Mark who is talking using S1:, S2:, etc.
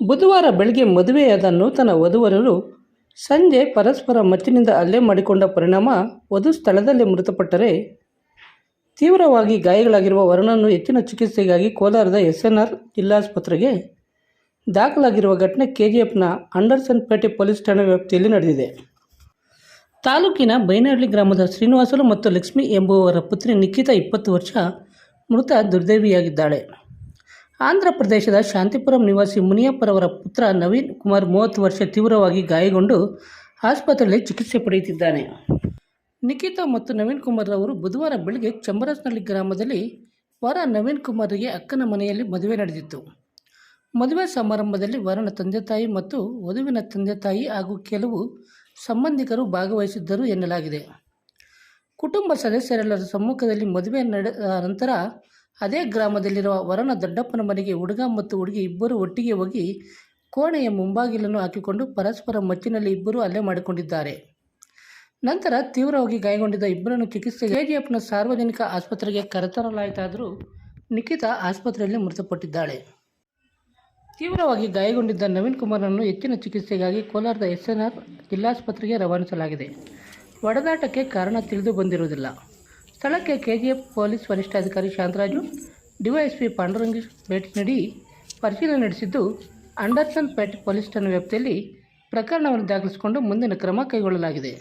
S1: ಬುಧವಾರ ಬೆಳಗ್ಗೆ ಮದುವೆಯಾದ ನೂತನ ವಧುವರರು ಸಂಜೆ ಪರಸ್ಪರ ಮಚ್ಚಿನಿಂದ ಹಲ್ಲೆ ಮಾಡಿಕೊಂಡ ಪರಿಣಾಮ ವಧು ಸ್ಥಳದಲ್ಲೇ ಮೃತಪಟ್ಟರೆ ತೀವ್ರವಾಗಿ ಗಾಯಗಳಾಗಿರುವ ವರುಣನ್ನು ಹೆಚ್ಚಿನ ಚಿಕಿತ್ಸೆಗಾಗಿ ಕೋಲಾರದ ಎಸ್ ಎನ್ ಆರ್ ಜಿಲ್ಲಾಸ್ಪತ್ರೆಗೆ ದಾಖಲಾಗಿರುವ ಘಟನೆ ಕೆಜಿಎಫ್ನ ಅಂಡರ್ಸನ್ ಪೇಟೆ ಪೊಲೀಸ್ ಠಾಣೆ ವ್ಯಾಪ್ತಿಯಲ್ಲಿ ನಡೆದಿದೆ. ತಾಲೂಕಿನ ಬೈನಹಳ್ಳಿ ಗ್ರಾಮದ ಶ್ರೀನಿವಾಸಲು ಮತ್ತು ಲಕ್ಷ್ಮಿ ಎಂಬುವವರ ಪುತ್ರಿ ನಿಖಿತಾ ಇಪ್ಪತ್ತು ವರ್ಷ ಮೃತ ದುರ್ದೈವಿಯಾಗಿದ್ದಾಳೆ. ಆಂಧ್ರ ಪ್ರದೇಶದ ಶಾಂತಿಪುರಂ ನಿವಾಸಿ ಮುನಿಯಪ್ಪರವರ ಪುತ್ರ ನವೀನ್ ಕುಮಾರ್ ಮೂವತ್ತು ವರ್ಷ ತೀವ್ರವಾಗಿ ಗಾಯಗೊಂಡು ಆಸ್ಪತ್ರೆಯಲ್ಲಿ ಚಿಕಿತ್ಸೆ ಪಡೆಯುತ್ತಿದ್ದಾನೆ. ನಿಖಿತಾ ಮತ್ತು ನವೀನ್ ಕುಮಾರ್ ಅವರು ಬುಧವಾರ ಬೆಳಗ್ಗೆ ಚಂಬರಸ್ನಳ್ಳಿ ಗ್ರಾಮದಲ್ಲಿ ವರ ನವೀನ್ ಕುಮಾರ್ಗೆ ಅಕ್ಕನ ಮನೆಯಲ್ಲಿ ಮದುವೆ ನಡೆದಿತ್ತು. ಮದುವೆ ಸಮಾರಂಭದಲ್ಲಿ ವರನ ತಂದೆ ತಾಯಿ ಮತ್ತು ವಧುವಿನ ತಂದೆ ತಾಯಿ ಹಾಗೂ ಕೆಲವು ಸಂಬಂಧಿಕರು ಭಾಗವಹಿಸಿದ್ದರು ಎನ್ನಲಾಗಿದೆ. ಕುಟುಂಬ ಸದಸ್ಯರೆಲ್ಲರ ಸಮ್ಮುಖದಲ್ಲಿ ಮದುವೆ ನಡೆದ ನಂತರ ಅದೇ ಗ್ರಾಮದಲ್ಲಿರುವ ವರನ ದೊಡ್ಡಪ್ಪನ ಮನೆಗೆ ಹುಡುಗ ಮತ್ತು ಹುಡುಗಿ ಇಬ್ಬರು ಒಟ್ಟಿಗೆ ಹೋಗಿ ಕೋಣೆಯ ಮುಂಬಾಗಿಲನ್ನು ಹಾಕಿಕೊಂಡು ಪರಸ್ಪರ ಮಚ್ಚಿನಲ್ಲಿ ಇಬ್ಬರು ಹಲ್ಲೆ ಮಾಡಿಕೊಂಡಿದ್ದಾರೆ. ನಂತರ ತೀವ್ರವಾಗಿ ಗಾಯಗೊಂಡಿದ್ದ ಇಬ್ಬರನ್ನು ಚಿಕಿತ್ಸೆಗೆ ಕೆಜಿಎಫ್ನ ಸಾರ್ವಜನಿಕ ಆಸ್ಪತ್ರೆಗೆ ಕರೆತರಲಾಯಿತಾದರೂ ನಿಖಿತಾ ಆಸ್ಪತ್ರೆಯಲ್ಲಿ ಮೃತಪಟ್ಟಿದ್ದಾಳೆ. ತೀವ್ರವಾಗಿ ಗಾಯಗೊಂಡಿದ್ದ ನವೀನ್ ಕುಮಾರ್ನನ್ನು ಹೆಚ್ಚಿನ ಚಿಕಿತ್ಸೆಗಾಗಿ ಕೋಲಾರದ ಎಸ್ಎನ್ಆರ್ ಜಿಲ್ಲಾಸ್ಪತ್ರೆಗೆ ರವಾನಿಸಲಾಗಿದೆ. ಒಡೆದಾಟಕ್ಕೆ ಕಾರಣ ತಿಳಿದು ಬಂದಿರುವುದಿಲ್ಲ. ಸ್ಥಳಕ್ಕೆ ಕೆಜಿಎಫ್ ಪೊಲೀಸ್ ವರಿಷ್ಠಾಧಿಕಾರಿ ಶಾಂತರಾಜು, ಡಿವೈಎಸ್ಪಿ ಪಾಂಡುರಂಗೇಶ್ ಭೇಟಿ ನೀಡಿ ಪರಿಶೀಲನೆ ನಡೆಸಿದ್ದು, ಅಂಡರ್ಸನ್ ಪೇಟ್ ಪೊಲೀಸ್ ಠಾಣೆ ವ್ಯಾಪ್ತಿಯಲ್ಲಿ ಪ್ರಕರಣವನ್ನು ದಾಖಲಿಸಿಕೊಂಡು ಮುಂದಿನ ಕ್ರಮ ಕೈಗೊಳ್ಳಲಾಗಿದೆ.